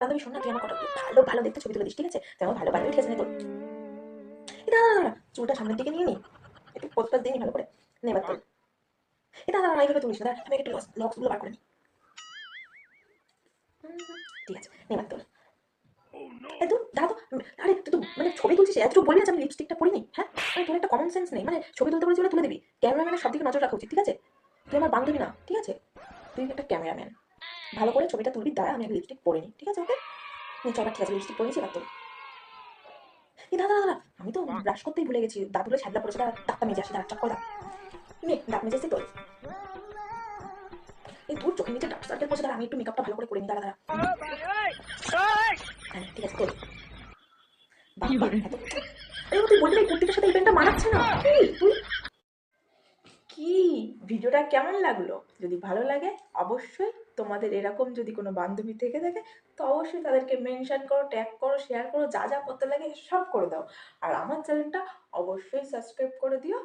বান্ধবী শোন না, তুই আমার কটা ভালো ভালো দেখতে ছবি তুলে দিস, ঠিক আছে? তুই আমার ভালো বান্ধবী ঠিক আছে নে তোর। এ দাঁড়া দাঁড়া চুলটা সামনের দিকে নিয়ে নি। একটু পোস্টার নি ভালো করে। নে এবার তোর। এ দাঁড়া দাঁড়া এইভাবে তুলিস না আমি একটু লক্সগুলো বার করে নিই ঠিক আছে, নে এবার তোর। এই তো আরে, তুই তো মানে ছবি আমি লিপস্টিকটা পরিনি? হ্যাঁ? মানে একটা কমন সেন্স নেই। মানে ছবি তুলতে দিবি। সব দিকে নজর রাখা উচিত, ঠিক আছে? তুই আমার বান্ধবী না, ঠিক আছে? তুই একটা ক্যামেরাম্যান ভালো করে ছবিটা তুলবি, দাঁড়া, আমি লিপস্টিক পরে নিই, ঠিক আছে ওকে চল ঠিক আছে লিপস্টিক পরে এবার এই দাদা দাদা আমি তো ব্রাশ করতেই ভুলে গেছি, দাদুরে ছাদলা পড়েছে দাঁতটা মেজে আসি, দাঁড়া চক্কর দাঁড়া নে, দাঁত মেজে এসে তোর। এই চোখের নিচে ডার্ক সার্কেল আমি একটু মেকআপটা ভালো করে করে নিই, দাঁড়া দাঁড়া। হ্যাঁ ঠিক আছে, তোর। সাথে মানাচ্ছে না? তুই? কি, ভিডিওটা কেমন লাগল? যদি ভালো লাগে, অবশ্যই তোমাদের এরকম যদি কোনো বান্ধবী থেকে থাকে, তো অবশ্যই তাদেরকে মেনশন করো ট্যাগ করো শেয়ার করো, যা যা করতে লাগে সব করে দাও। আর আমার চ্যানেলটা অবশ্যই সাবস্ক্রাইব করে দিও।